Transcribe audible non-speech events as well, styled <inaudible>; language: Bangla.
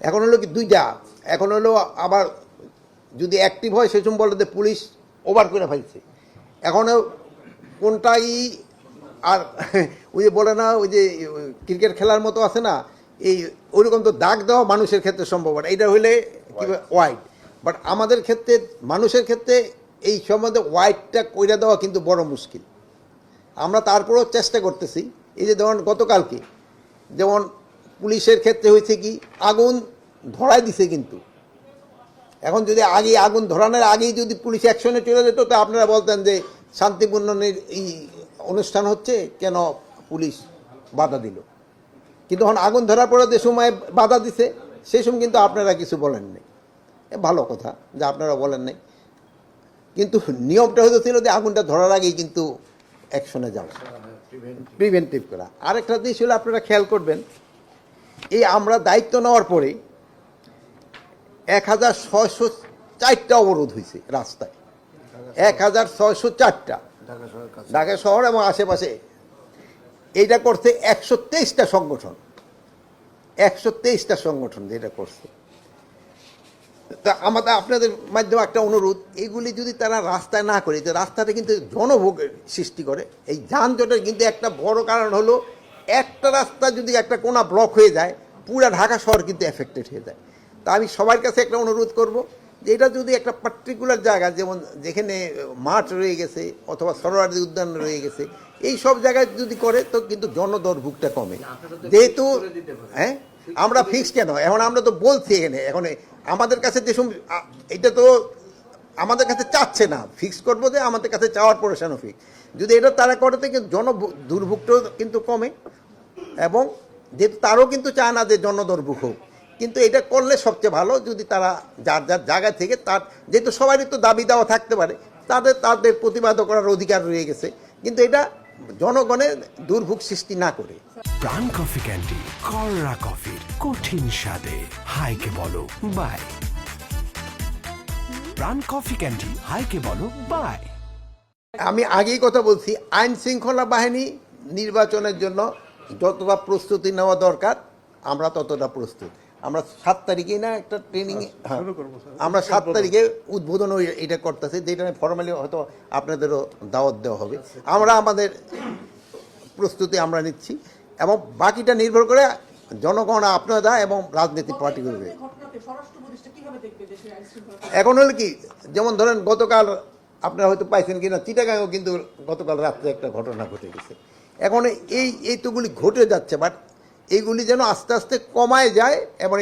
এখন হলো কি দুইটা। এখন হলো আবার যদি অ্যাক্টিভ হয় বলে যে পুলিশ ওভার করে ফেলছে। এখনও কোনটাই আর <laughs> ওই যে বলে না ওই যে ক্রিকেট খেলার মতো আছে না এই ওইরকম তো দাগ দেওয়া মানুষের ক্ষেত্রে সম্ভব না। এটা হইলে ওয়াইড বাট আমাদের ক্ষেত্রে মানুষের ক্ষেত্রে এই সম্বন্ধে ওয়াইডটা কইরা দেওয়া কিন্তু বড় মুশকিল। আমরা তারপরেও চেষ্টা করতেছি। এই যে ধরুন গতকালকে যেমন পুলিশের ক্ষেত্রে হয়েছে কি আগুন ধরাই দিছে কিন্তু। এখন যদি আগে আগুন ধরানোর আগেই যদি পুলিশ অ্যাকশনে চলে যেত তো আপনারা বলতেন যে শান্তিপূর্ণ এই অনুষ্ঠান হচ্ছে কেন পুলিশ বাধা দিল। কিন্তু এখন আগুন ধরার পরে যে সময় বাধা দিছে সেই সময় কিন্তু আপনারা কিছু বলেন নাই। এ ভালো কথা যে আপনারা বলেন নাই। কিন্তু নিয়মটা হয়তো ছিল যে আগুনটা ধরার আগেই কিন্তু অ্যাকশনে যাওয়া। প্রিভেন্টিভ করা। আরেকটা জিনিস হলো আপনারা খেয়াল করবেন এই আমরা দায়িত্ব নেওয়ার পরে এক হাজার ছয়শো চারটা অবরোধ হয়েছে রাস্তায়। এক হাজার ছয়শো চারটা। ঢাকা শহর এবং আশেপাশে। এইটা করছে একশো তেইশটা সংগঠন। একশো তেইশটা সংগঠন যেটা করছে। তা আমাদের আপনাদের মাধ্যমে একটা অনুরোধ এগুলি যদি তারা রাস্তায় না করে যে রাস্তাটা কিন্তু জনভোগের সৃষ্টি করে। এই যানজটের কিন্তু একটা বড় কারণ হলো একটা রাস্তা যদি একটা কোনা ব্লক হয়ে যায় পুরা ঢাকা শহর কিন্তু এফেক্টেড হয়ে যায়। তা আমি সবার কাছে একটা অনুরোধ করব যে এটা যদি একটা পার্টিকুলার জায়গা যেমন যেখানে মাঠ রয়ে গেছে অথবা সরোয়ারি উদ্যান রয়ে গেছে এই সব জায়গায় যদি করে তো কিন্তু জনদরভুকটা কমে। যেহেতু হ্যাঁ আমরা ফিক্স কেন? এখন আমরা তো বলছি এখানে এখন আমাদের কাছে যে সম- এটা তো আমাদের কাছে চাচ্ছে না। ফিক্স করব যে আমাদের কাছে চাওয়ার পরেশানো ফিক্স যদি এটা তারা করে তো কিন্তু জন দুর্ভোগটাও কিন্তু কমে। এবং যেহেতু তারও কিন্তু চায় না যে জনদুর্ভোগ হোক কিন্তু এটা করলে সবচেয়ে ভালো যদি তারা যার যার জায়গা থেকে তার যেহেতু সবারই তো দাবি দেওয়া থাকতে পারে তাদের তাদের প্রতিবাদ করার অধিকার রয়ে গেছে কিন্তু এটা জনগণের দুর্ভোগ সৃষ্টি না করে। প্রাণ কফি ক্যান্ডি কররা কফির কঠিন স্বাদে। হাইকে বলো বাই। প্রাণ কফি ক্যান্ডি হাইকে বলো বাই। আমি আগেই কথা বলছি আইন শৃঙ্খলা বাহিনী নির্বাচনের জন্য যতটা প্রস্তুতি নেওয়া দরকার আমরা ততটা প্রস্তুত। আমরা সাত তারিখেই না একটা ট্রেনিং আমরা সাত তারিখে উদ্বোধন এটা করতেছি যেটা ফর্মালি হয়তো আপনাদেরও দাওয়াত দেওয়া হবে। আমরা আমাদের প্রস্তুতি আমরা নিচ্ছি এবং বাকিটা নির্ভর করে জনগণ আপনারা এবং দেশের আইন শৃঙ্খলা এখন হলো কি যেমন ধরেন গতকাল আপনারা হয়তো পাইছেন কিনা চিটাগাঁও কিন্তু গতকাল রাত্রে একটা ঘটনা ঘটে গেছে। এখন এই এই তোগুলি ঘটে যাচ্ছে বাট এইগুলি যেন আস্তে আস্তে কমায় যায়, এবং